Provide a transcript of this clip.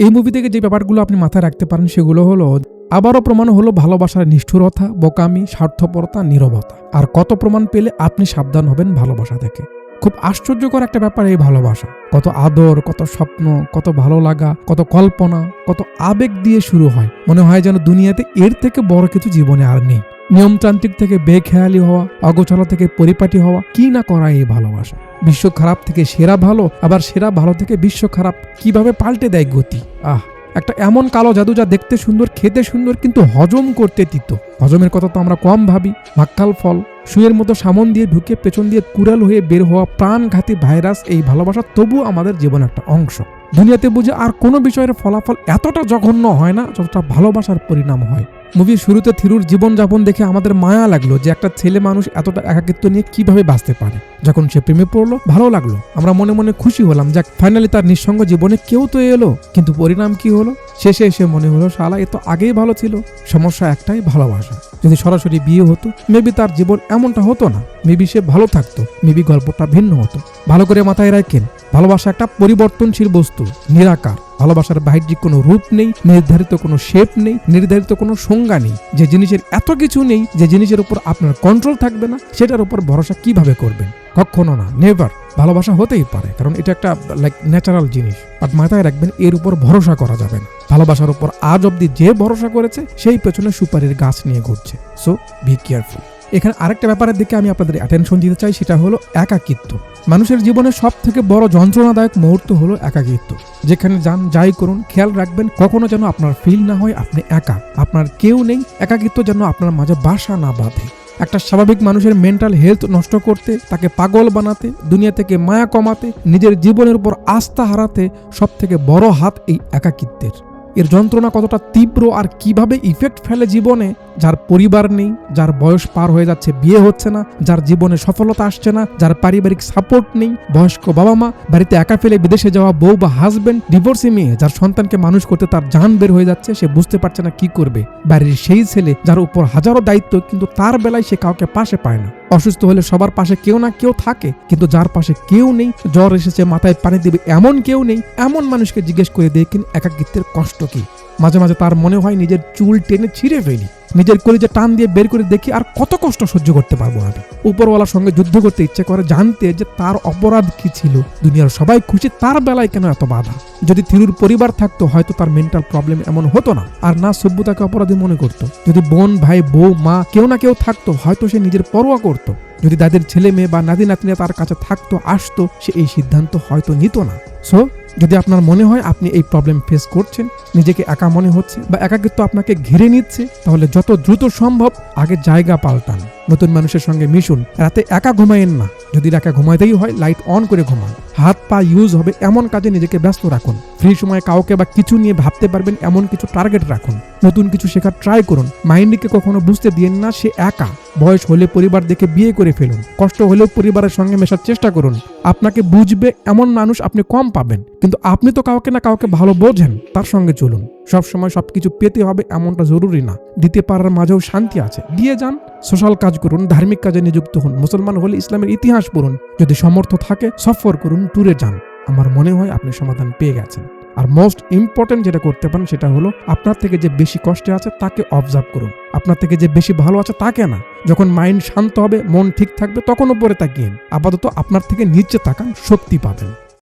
এই মুভি থেকে যে ব্যাপারগুলো আপনি মাথায় রাখতে পারেন সেগুলো হলো, আবারও প্রমাণ হলো ভালোবাসার নিষ্ঠুরতা, বোকামি, স্বার্থপরতা, নীরবতা। আর কত প্রমাণ পেলে আপনি সাবধান হবেন ভালোবাসা থেকে। খুব আশ্চর্যকর একটা ব্যাপার এই ভালোবাসা। কত আদর, কত স্বপ্ন, কত ভালো লাগা, কত কল্পনা, কত আবেগ দিয়ে শুরু হয়। মনে হয় যেন দুনিয়াতে এর থেকে বড় কিছু জীবনে আর নেই। নিয়মতান্ত্রিক থেকে বেখেয়ালি হওয়া, অগোছালো থেকে পরিপাটি হওয়া, কি না করা এই ভালোবাসা? বিশ্ব খারাপ থেকে সেরা ভালো, আবার সেরা ভালো থেকে বিশ্ব খারাপ, কীভাবে পাল্টে দেয় গতি? আহ, একটা এমন কালো জাদু যা দেখতে সুন্দর, খেতে সুন্দর, কিন্তু হজম করতে তিত। হজমের কথা তো আমরা কম ভাবি। ভাক্কাল ফল, সুয়ের মতো সামন দিয়ে ঢুকে পেছন দিয়ে কুড়াল হয়ে বের হওয়া প্রাণঘাতী ভাইরাস এই ভালোবাসা তবু আমাদের জীবনের একটা অংশ। দুনিয়াতে বুঝে আর কোনো বিষয়ের ফলাফল এতটা জঘন্য হয় না যতটা ভালোবাসার পরিণাম হয়। মুভির শুরুতে থিরুর জীবনযাপন দেখে আমাদের মায়া লাগল যে একটা ছেলে মানুষ এতটা একাকিত্ব নিয়ে কীভাবে বাঁচতে পারে। যখন সে প্রেমে পড়ল, ভালো লাগল। আমরা মনে মনে খুশি হলাম, যাক ফাইনালি তার নিঃসঙ্গ জীবনে কেউ তো এলো। কিন্তু পরিণাম কি হলো? শেষে এসে মনে হলো, শালা, এ তো আগেই ভালো ছিল। সমস্যা একটাই, ভালোবাসা। যদি সরাসরি বিয়ে হতো মেবি তার জীবন এমনটা হতো না। মেবি সে ভালো থাকতো। মেবি গল্পটা ভিন্ন হতো। ভালো করে মাথায় রাখেন। ভালোবাসা একটা পরিবর্তনশীল বস্তু, নিরাকার। ভালোবাসার বাহ্যিক কোনো রূপ নেই, নির্ধারিত কোনো শেপ নেই, নির্ধারিত কোনো সংজ্ঞা নেই। যে জিনিসের এত কিছু নেই, যে জিনিসের উপর আপনার কন্ট্রোল থাকবে না, সেটার উপর ভরসা কীভাবে করবেন? কখনো না নেভার ভালোবাসা হতেই পারে, কারণ এটা একটা লাইক ন্যাচারাল জিনিস। বাট মাথায় রাখবেন, এর উপর ভরসা করা যাবে না। ভালোবাসার উপর আজ অব্দি যে ভরসা করেছে, সেই পেছনে সুপারির গাছ নিয়ে ঘুরছে। সো বি কেয়ারফুল এখানে আরেকটা ব্যাপারের দিকে আমি আপনাদের অ্যাটেনশন দিতে চাই, সেটা হলো একাকিত্ব। মানুষের জীবনে সব থেকে বড় যন্ত্রণাদায়ক মুহূর্ত হলো একাকিত্ব। যেখানে যান, যাই করুন, খেয়াল রাখবেন, কখনো যেন আপনার ফিল না হয়, আপনি একা। আপনার কেউ নেই, একাকিত্ব যেন আপনার মাঝে বাসা না বাঁধে। একটা স্বাভাবিক মানুষের মেন্টাল হেলথ নষ্ট করতে, তাকে পাগল বানাতে, দুনিয়া থেকে মায়া কমাতে, নিজের জীবনের উপর আস্থা হারাতে সব থেকে বড় হাত এই একাকিত্বের। এর যন্ত্রণা কতটা তীব্র আর কীভাবে ইফেক্ট ফেলে জীবনে, যার পরিবার নেই, যার বয়স পার হয়ে যাচ্ছে, বিয়ে হচ্ছে না, যার জীবনে সফলতা আসছে না, যার পারিবারিক সাপোর্ট নেই, বয়স্ক বাবা মা বাড়িতে একা ফেলে বিদেশে যাওয়া বউ বা হাজবেন্ড ডিভোর্সি মেয়ে, যার সন্তানকে মানুষ করতে তার জান বের হয়ে যাচ্ছে, সে বুঝতে পারছে না কি করবে। বাড়ির সেই ছেলে, যার উপর হাজারো দায়িত্ব, কিন্তু তার বেলায় সে কাউকে পাশে পায় না। অসুস্থ হলে সবার পাশে কেউ না কেউ থাকে, কিন্তু যার পাশে কেউ নেই, জ্বর এসেছে, মাথায় পানি দেবে এমন কেউ নেই, এমন মানুষকে জিজ্ঞেস করে দেখেন একাকিত্বের কষ্ট কি? মাঝে মাঝে তার মনে হয় নিজের চুল টেনে ছিঁড়ে ফেলি। নিজের কলিজে টান দিয়ে বের করে দেখি আর কত কষ্ট সহ্য করতে পারব আমি। উপরওয়ালার সঙ্গে যুদ্ধ করতে ইচ্ছে করে জানতে যে তার অপরাধ কি ছিল। দুনিয়ার সবাই খুশি, তার বেলায় কেন এত বাধা? যদি থিরুর পরিবার থাকতো, হয়তো তার মেন্টাল প্রবলেম এমন হতো না। আর না সভ্যতাকে অপরাধী মনে করতো। যদি বোন, ভাই, বউ, মা কেউ না কেউ থাকতো, হয়তো সে নিজের পরোয়া করতো। যদি তাদের ছেলে মেয়ে বা নাতি নাতনি তার কাছে থাকতো, আসতো, সে এই সিদ্ধান্ত হয়তো নিত না। সো যদি আপনার মনে হয় আপনি এই প্রবলেম ফেস করছেন, নিজেকে একা মনে হচ্ছে বা একাকিত্ব আপনাকে ঘিরে নিচ্ছে, তাহলে যত দ্রুত সম্ভব আগে জায়গা পাল্টান। নতুন মানুষের সঙ্গে মিশুন। রাতে একা ঘুমায়েন না। যদি একা ঘুমাইতেই হয় লাইট অন করে ঘুমান। হাত পা ইউজ হবে এমন কাজে নিজেকে ব্যস্ত রাখুন। ফ্রি সময় কাউকে বা কিছু নিয়ে ভাবতে পারবেন, এমন কিছু টার্গেট রাখুন। নতুন কিছু শেখার ট্রাই করুন। মাইন্ডকে কখনো বুঝতে দিয়েন না, সে একা। বয়স হলে পরিবার দেখে বিয়ে করে ফেলুন। কষ্ট হলেও পরিবারের সঙ্গে মেশার চেষ্টা করুন। আপনাকে বুঝবে এমন মানুষ আপনি কম পাবেন। কিন্তু আপনি তো কাউকে না কাউকে ভালো বোঝেন, তার সঙ্গে চলুন। সবসময় সবকিছু পেতে হবে এমনটা জরুরি না। দিতে পারার মাঝেও শান্তি আছে। দিয়ে যান, সোশ্যাল কাজ করুন, ধার্মিক কাজে নিযুক্ত হন, মুসলমান হলে ইসলামের ইতিহাস পড়ুন। যদি সমর্থ থাকে, সফর করুন, ট্যুরে যান। আমার মনে হয় আপনি সমাধান পেয়ে গেছেন। আর মোস্ট ইম্পর্টেন্ট যেটা করতে পারেন সেটা হলো আপনার থেকে যে বেশি কষ্টে আছে তাকে অবজার্ভ করুন। আপনার থেকে যে বেশি ভালো আছে তাকে না। যখন মাইন্ড শান্ত হবে, মন ঠিক থাকবে, তখন উপরে তাকিয়েন আপাতত আপনার থেকে নিচে তাকান, শক্তি পাবেন।